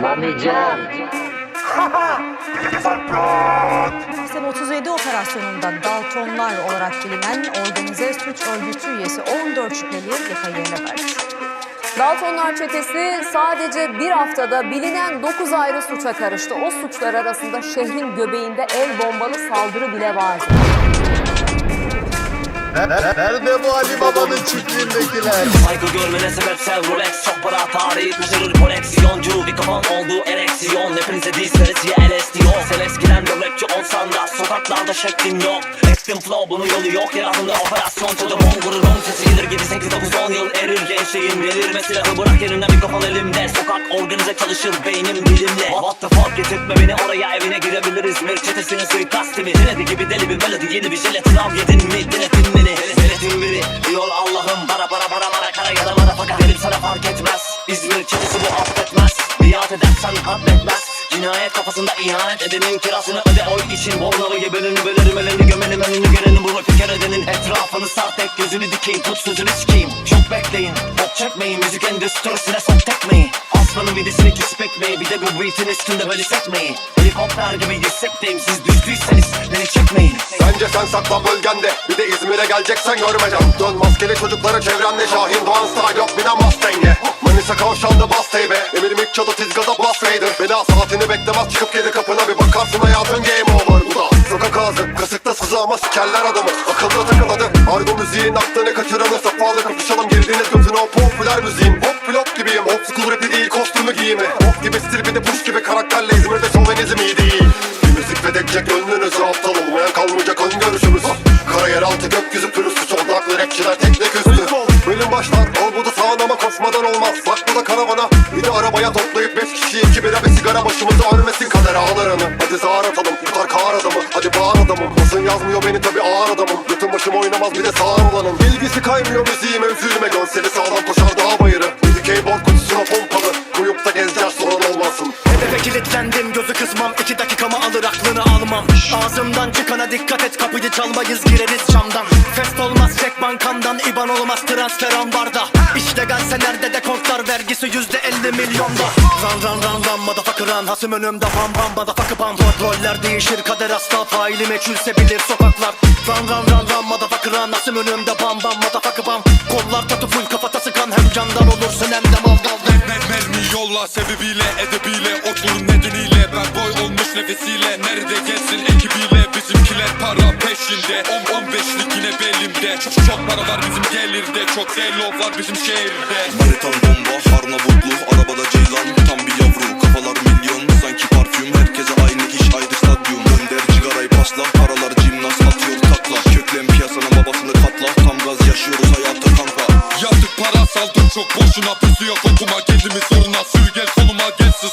Mamican. Sen 37 operasyonunda Daltonlar olarak bilinen organize suç örgütü üyesi 14 şüpheli yakalarına verdi. Daltonlar çetesi sadece bir haftada bilinen 9 ayrı suça karıştı. O suçlar arasında şehrin göbeğinde el bombalı saldırı bile vardı. Nerede bu Ali Baba'nın çiftliğindekiler? Saygı görmene sebepsel Rolex Çok para tarih taşırır koleksiyoncu Bir kafan olduğu ereksiyon. Hepinize diz veresiye LSD yok Sen eskiden böbrekçi olsan da Sokaklarda şeklin yok. Ettim flow bunun yolu yok. Yer altında operasyon. Çocuğum vururum sesi gelir gibi 8-9-10 yıl erir. Gençliğim delirme silahı bırak yerine mikrofon elimde. Sokak organize çalışır beynim dilimle What the fuck getirtme beni oraya evine girebiliriz. İzmir çetesinin suikastimi. Denedi gibi deli bir melodi yeni bir jelatin al yedin mi? Denetin diyor Allah'ım Para para para para kara ya da mara fakat Derim sana fark etmez İzmir çetesi bu affetmez. Biat edersen katletmez Cinayet kafasında ihanet edenin kirasını öde. Oy için Bornalı geberini bölerim elini gömelim önünü görenin. Bu rapi kere edenin etrafını sar tek gözünü dikeyim. Tut sözünü sikeyim. Çok bekleyin Bok çekmeyin müzik endüstrisine son tekmeyi Aslanın videsini kesip ekmeyi Bir de bu beatin üstünde böyle sekmeyin Helikopter gibi yüksekteyim siz düştüyseniz beni çekmeyin. Bence sen saklan bölgende Bir de İzmir'e geleceksen görmeyeceğim. Dön maskeli çocukları çevrende Şahin Doğan style yok bina Mustang'e. Manisa kavşağında bas teybe Emir Mikçalı tizgada Blast Raider. Bela saatini beklemez çıkıp gelir kapına Bir bakarsın hayatın game over. Bu da sokak ağzı Kasıkta sızı ama sikerler adamı. Akıllı takıladı Argo müziğin aklını kaçıranı. Safalı kapışalım girdiğiniz gözüne o popüler müziğin. Pop pilot gibiyim Old school rapi kostümü giyimi Pop gibi stil bir de push gibi karakterle İzmir'de şovenizm iyi değil. Bir müzik fethedecek gönlünüzü aptal olmayan kalmayacak ön görüşümüz Kara yer altı gökyüzü pürüzsüz odaklı rapçiler tekne küstü Bölüm başlar al bu da sağın ama koşmadan olmaz. Bak bu da karavana bir de arabaya toplayıp beş kişi iki bira ve sigara başımızı ölmesin kader ağlarını. Hadi zar atalım yutar kağır adamı hadi bağır adamım Basın yazmıyor beni tabi ağır adamım. Götüm başım oynamaz bir de sağır olanın Bilgisi kaymıyor müziğime üzülme gönseli sağlam koşar dağ alır aklını almam Ağzımdan çıkana dikkat et. Kapıyı çalmayız gireriz camdan. Fest olmaz çek bankandan. İban olmaz transfer ambarda. İşte gelse nerede de kontlar vergisi yüzde elli milyonda. Ran ran ran ran motherfucker ran hasım önümde pam pam motherfucker pam. Roller değişir kader asla faili meçhulse bilir sokaklar. Ran ran ran ran motherfucker ran hasım önümde pam pam motherfucker pam. Kollar katı full kafatası kan. Hem candan olursun hem de mal Mer mermi yolla sebebiyle nefesiyle Nerede gelsin ekibiyle bizimkiler para peşinde. 10-15'lik yine belimde. Çok, çok para var bizim gelirde. Çok selo var bizim şehirde. Marital bomba, harna vurdu Arabada ceylan, tam bir yavru. Kafalar milyon, sanki parfüm. Herkese aynı iş, ayrı stadyum. Gönder cigarayı pasla, paralar cimnaz Atıyor takla, köklen piyasanın babasını katla. Tam gaz yaşıyoruz hayata kanka. Yaptık para saldım çok. Boşuna Pusuyor kokuma kendimi soruna Sür gel soluma gelsiz